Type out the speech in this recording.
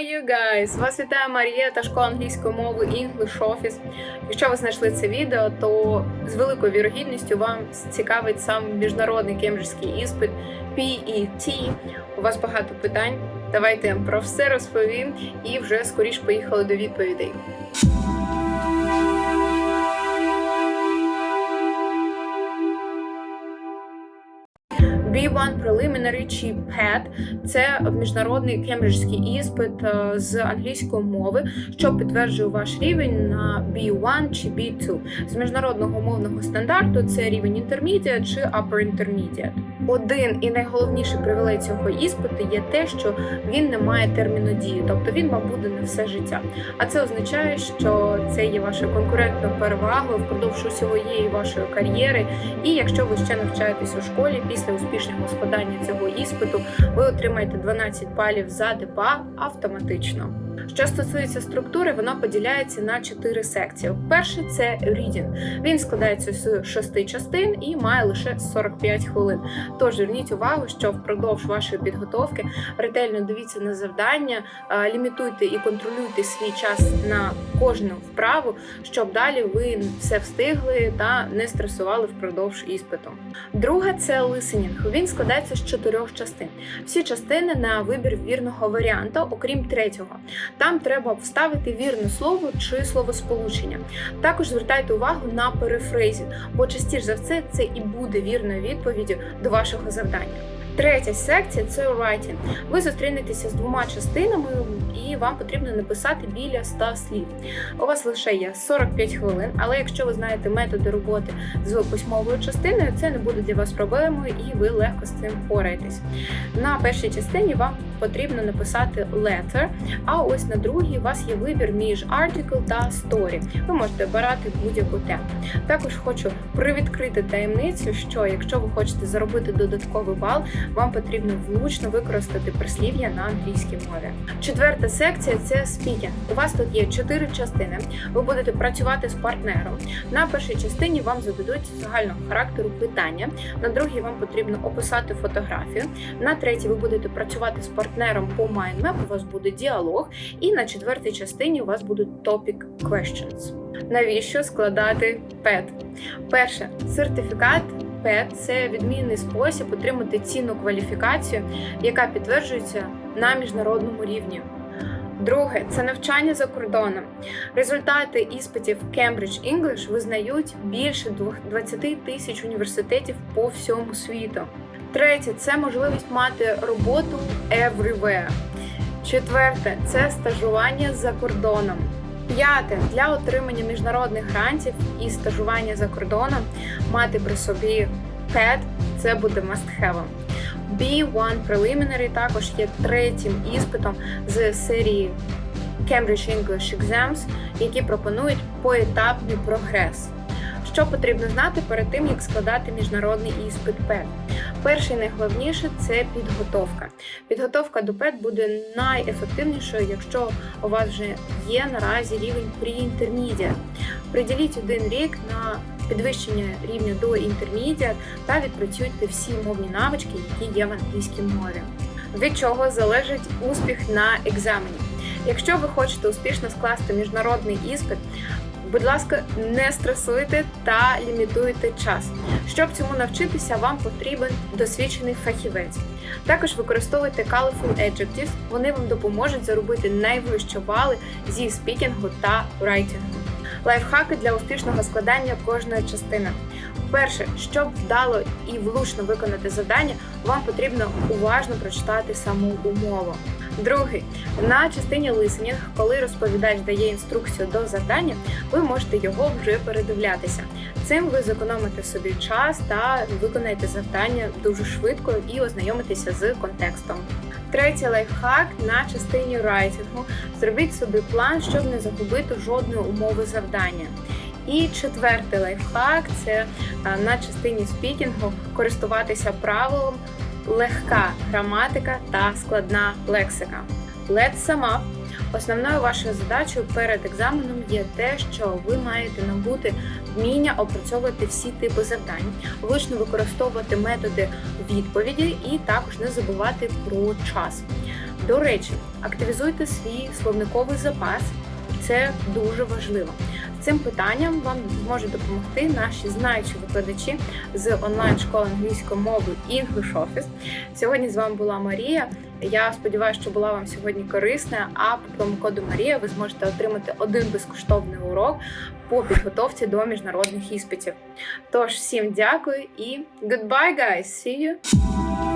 you guys? Вас вітає Марія та школа англійської мови English Office. Якщо ви знайшли це відео, то з великою вірогідністю вам цікавить сам міжнародний кембриджський іспит PET. У вас багато питань. Давайте я вам про все розповім і вже скоріш поїхали до відповідей. B1 Preliminary чи PET – це міжнародний кембриджський іспит е, з англійської мови, що підтверджує ваш рівень на B1 чи B2. З міжнародного мовного стандарту це рівень Intermediate чи Upper Intermediate. Один і найголовніший привілей цього іспиту є те, що він не має терміну дії, тобто він вам буде на все життя. А це означає, що це є вашою конкурентною перевагою впродовж усієї вашої кар'єри. І якщо ви ще навчаєтесь у школі після успішного складання цього іспиту, ви отримаєте 12 балів за ДПА автоматично. Що стосується структури, вона поділяється на чотири секції. Перше це reading. Він складається з шести частин і має лише 45 хвилин. Тож зверніть увагу, що впродовж вашої підготовки ретельно дивіться на завдання, лімітуйте і контролюйте свій час на кожну вправу, щоб далі ви все встигли та не стресували впродовж іспиту. Друге це listening. Він складається з чотирьох частин. Всі частини на вибір вірного варіанта, окрім третього. Там треба вставити вірне слово чи словосполучення. Також звертайте увагу на перефрейзінг, бо частіше за все це і буде вірною відповіддю до вашого завдання. Третя секція це writing. Ви зустрінетеся з двома частинами, і вам потрібно написати біля 100 слів. У вас лише є 45 хвилин, але якщо ви знаєте методи роботи з письмовою частиною, це не буде для вас проблемою, і ви легко з цим впораєтесь. На першій частині вам потрібно написати letter, а ось на другій у вас є вибір між article та story. Ви можете обирати будь-яку тему. Також хочу привідкрити таємницю, що якщо ви хочете заробити додатковий бал, вам потрібно влучно використати прислів'я на англійській мові. Четверта секція це спікінг. У вас тут є чотири частини. Ви будете працювати з партнером. На першій частині вам зададуть загального характеру питання. На другій вам потрібно описати фотографію. На третій ви будете працювати з партнером по mindmap, у вас буде діалог. І на четвертій частині у вас будуть topic questions. Навіщо складати PET? Перше сертифікат. ПЕТ це відмінний спосіб отримати цінну кваліфікацію, яка підтверджується на міжнародному рівні. Друге це навчання за кордоном. Результати іспитів Cambridge English визнають більше 20 тисяч університетів по всьому світу. Третє це можливість мати роботу everywhere. Четверте це стажування за кордоном. П'яте для отримання міжнародних грантів і стажування за кордоном мати при собі PET – це буде must-have. B1 Preliminary також є третім іспитом з серії Cambridge English Exams, які пропонують поетапний прогрес. Що потрібно знати перед тим, як складати міжнародний іспит PET? Перше і найголовніше це підготовка. Підготовка до PET буде найефективнішою, якщо у вас вже є наразі рівень pre-intermediate. Приділіть один рік на підвищення рівня до intermediate та відпрацюйте всі мовні навички, які є в англійській мові. Від чого залежить успіх на екзамені? Якщо ви хочете успішно скласти міжнародний іспит, Будь ласка, не стресуйте та лімітуйте час. Щоб цьому навчитися, вам потрібен досвідчений фахівець. Також використовуйте colorful adjectives, вони вам допоможуть заробити найвищі бали зі спікінгу та райтингу. Лайфхаки для успішного складання кожної частини. Перше, щоб вдало і влучно виконати завдання, вам потрібно уважно прочитати саму умову. Другий на частині listening, коли розповідач дає інструкцію до завдання, ви можете його вже передивлятися. Цим ви зекономите собі час та виконаєте завдання дуже швидко і ознайомитеся з контекстом. Третій лайфхак на частині райтингу. Зробіть собі план, щоб не загубити жодної умови завдання. І четвертий лайфхак це на частині спікінгу користуватися правилом легка граматика та складна лексика. Sum up. Основною вашою задачею перед екзаменом є те, що ви маєте набути вміння опрацьовувати всі типи завдань, влучно використовувати методи відповіді і також не забувати про час. До речі, активізуйте свій словниковий запас. Це дуже важливо. Цим питанням вам зможуть допомогти наші знаючі викладачі з онлайн-школи англійської мови English Office. Сьогодні з вами була Марія. Я сподіваюся, що була вам сьогодні корисна. А по промокоду Марія ви зможете отримати один безкоштовний урок по підготовці до міжнародних іспитів. Тож всім дякую і goodbye, guys! See you!